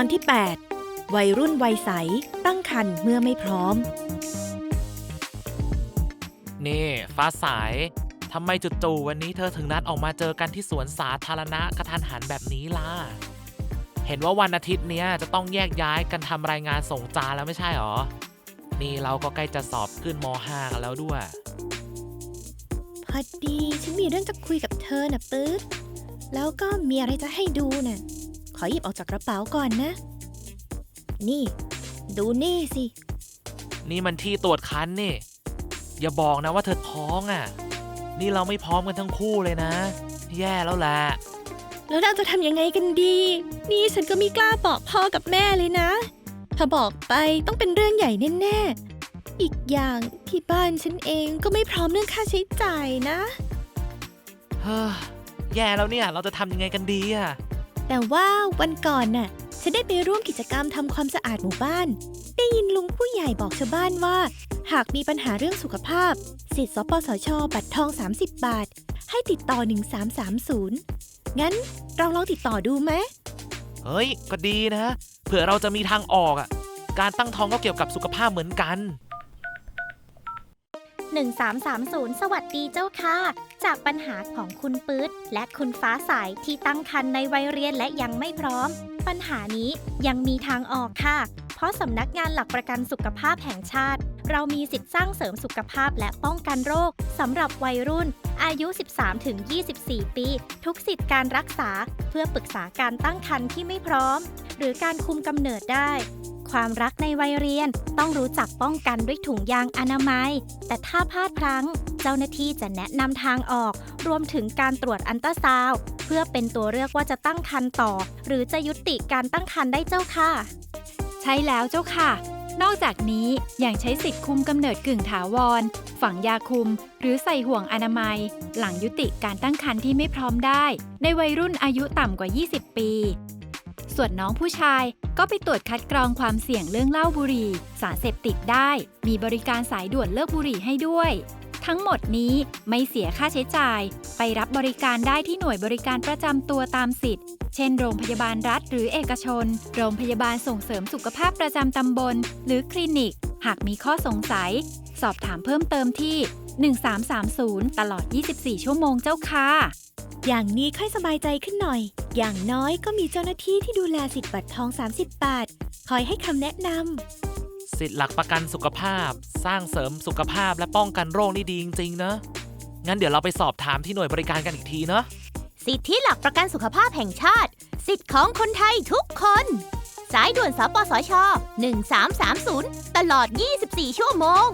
อนที่ 8 วัยรุ่นวัยใส ตั้งครรภ์เมื่อไม่พร้อม นี่ ฟ้าสายทำไมจู่ๆวันนี้เธอถึงนัดออกมาเจอกันที่สวนสาธารณะกระทันหันแบบนี้ล่ะ เห็นว่าวันอาทิตย์เนี้ยจะต้องแยกย้ายกันทำรายงานส่งจานแล้วไม่ใช่หรอ นี่เราก็ใกล้จะสอบขึ้นม .5 กันแล้วด้วย พอดีฉันมีเรื่องจะคุยกับเธอน่ะปื๊ดแล้วก็มีอะไรจะให้ดูน่ะข อหยิบออกจากกระเป๋าก่อนนะ นี่ ดูนี่สิ นี่มันที่ตรวจคันนี่ อย่าบอกนะว่าเธอท้องอะ นี่เราไม่พร้อมกันทั้งคู่เลยนะ แย่แล้วแหละแล้วเราจะทำยังไงกันดี นี่ฉันก็ไมีกล้าบอกพ่อกับแม่เลยนะ ถ้าบอกไปต้องเป็นเรื่องใหญ่แน่ๆ อีกอย่างที่บ้านฉันเองก็ไม่พร้อมเรื่องค่าใช้จ่ายนะ เฮ้อแย่แล้วเนี่ย เราจะทำยังไงกันดีอะ แต่ว่าวันก่อนน่ะฉันได้ไปร่วมกิจกรรมทำความสะอาดหมู่บ้าน ได้ยินลุงผู้ใหญ่บอกชาวบ้านว่า หากมีปัญหาเรื่องสุขภาพ สิทธิ์สปสช บัตรทอง 30 บาท ให้ติดต่อ 1330 งั้นเราลองติดต่อดูไหมเฮ้ย ก็ดีนะ เผื่อเราจะมีทางออกอะ การตั้งท้องก็เกี่ยวกับสุขภาพเหมือนกัน 1330 สวัสดีเจ้าค่ะ จากปัญหาของคุณปื๊ดและคุณฟ้าใสที่ตั้งครรภ์ในวัยเรียนและยังไม่พร้อม ปัญหานี้ยังมีทางออกค่ะ เพราะสำนักงานหลักประกันสุขภาพแห่งชาติ เรามีสิทธิ์สร้างเสริมสุขภาพและป้องกันโรคสำหรับวัยรุ่น อายุ 13-24 ปี ทุกสิทธิ์การรักษา เพื่อปรึกษาการตั้งครรภ์ที่ไม่พร้อม หรือการคุมกำเนิดได้ ความรักในวัยเรียนต้องรู้จักป้องกันด้วยถุงยางอนามัย แต่ถ้าพลาดพลั้ง เจ้าหน้าที่จะแนะนำทางออก รวมถึงการตรวจอันตราซาวเพื่อเป็นตัวเลือกว่าจะตั้งครรภ์ต่อ หรือจะยุติการตั้งครรภ์ได้เจ้าค่ะ ใช่แล้วเจ้าค่ะ นอกจากนี้ยังใช้สิทธิ์คุมกำเนิดกึ่งถาวร ฝังยาคุม หรือใส่ห่วงอนามัย หลังยุติการตั้งครรภ์ที่ไม่พร้อมได้ ในวัยรุ่นอายุต่ำกว่า 20 ปี ส่วนน้องผู้ชายก็ไปตรวจคัดกรองความเสี่ยงเรื่องเหล้าบุหรี่ สารเสพติดได้ มีบริการสายด่วนเลิกบุหรี่ให้ด้วย ทั้งหมดนี้ไม่เสียค่าใช้จ่าย ไปรับบริการได้ที่หน่วยบริการประจำตัวตามสิทธิ์ เช่น โรงพยาบาลรัฐหรือเอกชน โรงพยาบาลส่งเสริมสุขภาพประจำตำบล หรือคลินิก หากมีข้อสงสัย สอบถามเพิ่มเติมที่ 1330 ตลอด 24 ชั่วโมงเจ้าค่ะ อย่างนี้ค่อยสบายใจขึ้นหน่อย อย่างน้อยก็มีเจ้าหน้าที่ที่ดูแลสิทธิ์บัตรทอง 30 บาท คอยให้คำแนะนำสิทธิ์หลักประกันสุขภาพ สร้างเสริมสุขภาพและป้องกันโรคนี่ดีจริงๆนะงั้นเดี๋ยวเราไปสอบถามที่หน่วยบริการกันอีกทีเนาะสิทธิหลักประกันสุขภาพแห่งชาติ สิทธิ์ของคนไทยทุกคน สายด่วนสปสช 1330 ตลอด 24 ชั่วโมง